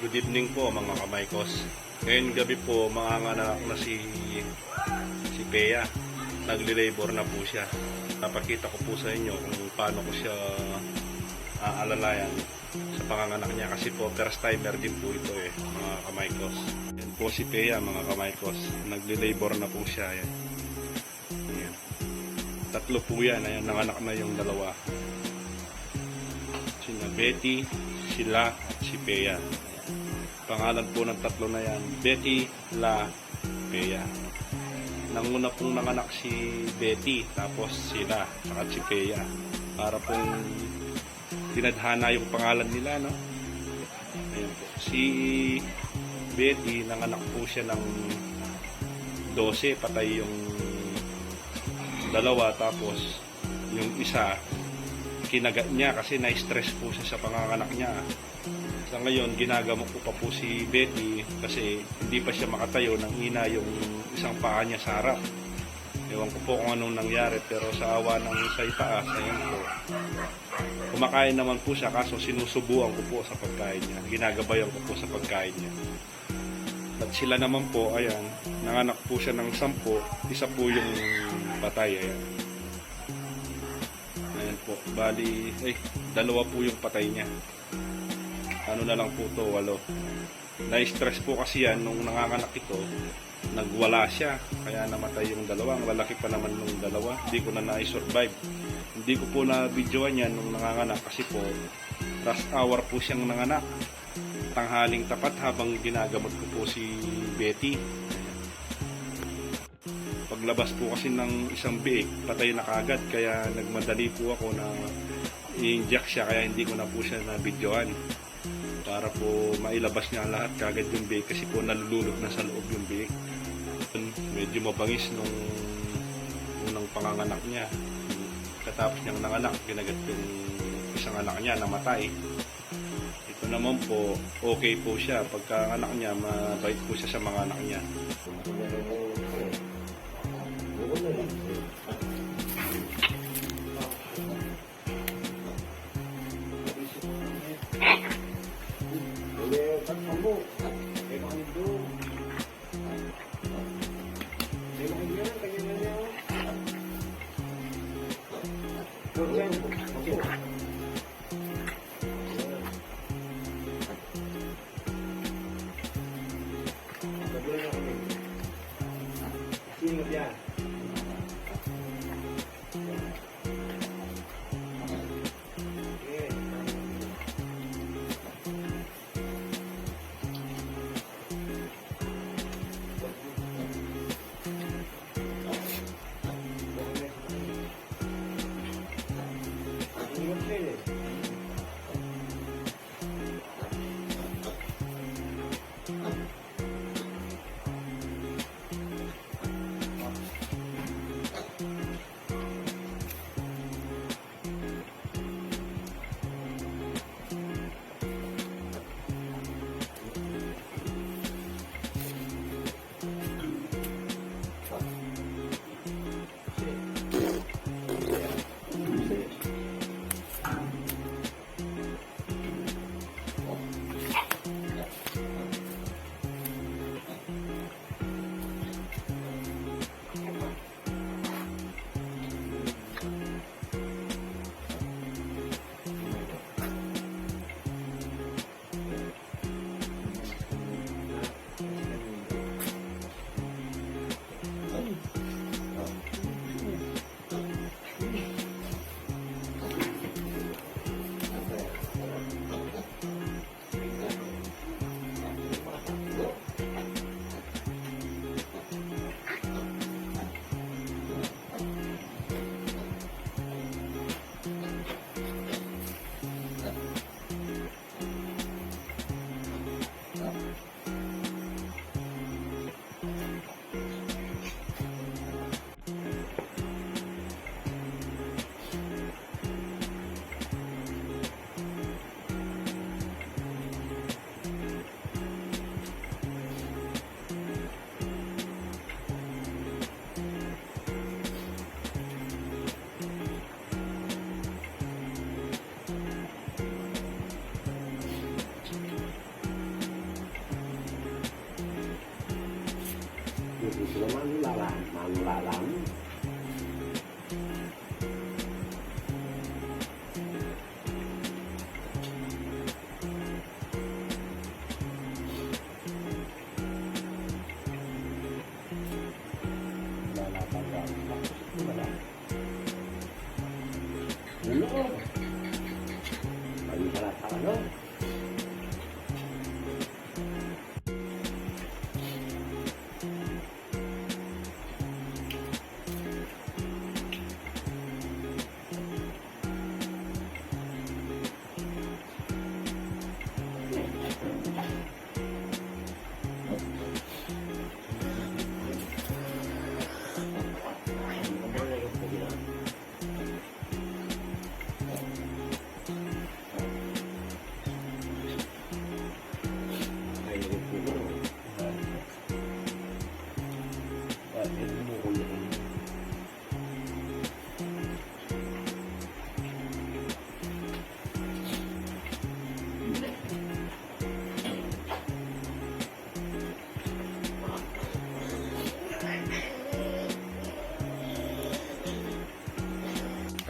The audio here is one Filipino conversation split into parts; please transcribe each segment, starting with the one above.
Good evening po mga kamaykos. Ngayon gabi po manganganak na si si Pea. Nagli-labor na po siya. Napakita ko po sa inyo kung paano ko siya aalalayan sa panganganak niya kasi po first timer din po ito eh mga kamaykos. Yan po si Pea mga kamaykos. Nagli-labor na po siya. Yan. Yan. Tatlo po yan. Ayan, nanganak na yung dalawa. Sina Betty, sila, at si Pea. Pangalan po ng tatlo na yan, Betty La Pea. Nanguna pong nanganak si Betty, tapos sila, saka si Pea. Para pong tinadhana yung pangalan nila, no? Ayan po. Si Betty, nanganak po siya ng 12, patay yung dalawa, tapos yung isa, kinagat niya kasi na-stress po siya sa panganganak niya. Sa ngayon, ginagamot ko pa po si Betty kasi hindi pa siya makatayo nang hina yung isang paa niya sa harap. Ewan ko po kung anong nangyari pero sa awa ng sa itaas, ayun po. Kumakain naman po siya kaso sinusubuan ko po sa pagkain niya. Ginagabayan ko po sa pagkain niya. At sila naman po, ayan, nanganak po siya ng sampo, isa po yung patay, ayan. Po, bali, eh, dalawa po yung patay niya. Ano na lang po to, walo. Na-stress po kasi yan nung nanganganak ito, nagwala siya. Kaya namatay yung dalawa. Ang lalaki pa naman nung dalawa. Hindi ko na na-survive. Hindi ko po na-videoan yan nung nanganganak kasi po, last hour po siyang nanganak. Tanghaling tapat habang ginagamot ko po si Betty. Paglabas po kasi ng isang biik, patay na kagad. Kaya nagmadali po ako na i-inject siya kaya hindi ko na po siya na videoan para po mailabas niya lahat kagad yung biik kasi po nalulunod na sa loob yung biik. Medyo mabangis nung unang panganganak niya. Katapos niyang nanganak, kinagat yung isang anak niya, namatay. Ito naman po, okay po siya. Pagka anak niya, mabait po siya sa mga anak niya. Yeah. Gusto naman, lalaan, manulalaan.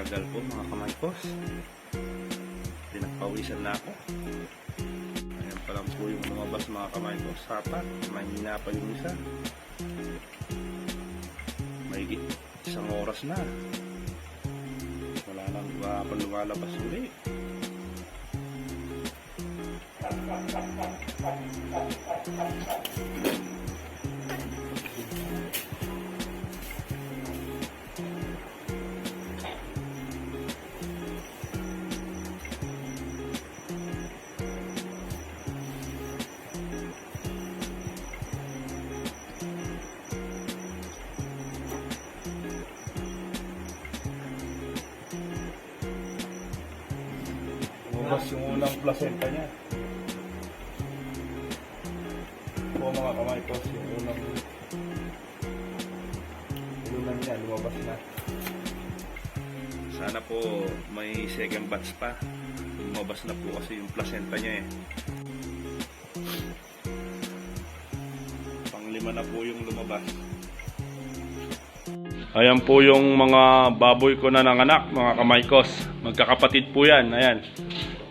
Tagal po mga kamaykos. Pinagpawisan na ako. Ayan pa lang po yung lumabas mga kamaykos. Sapat. Mahina pa yung isa. May isang oras na. Wala nang pa lumalabas uli. Lumabas yung unang placenta niya. Po mga kamaykos, yung unang ulan niya, lumabas na. Sana po may second batch pa. Lumabas na po kasi yung placenta niya eh. Panglima na po yung lumabas. Ayan po yung mga baboy ko na nanganak, mga kamaykos. Magkakapatid po yan. Ayan.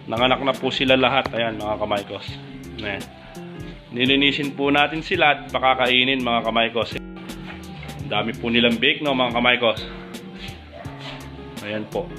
Nanganak na po sila lahat. Ayan, mga kamaykos. Ayan. Nilinisin po natin sila at pakakainin, mga kamaykos. Dami po nilang bake, no, mga kamaykos. Ayan po.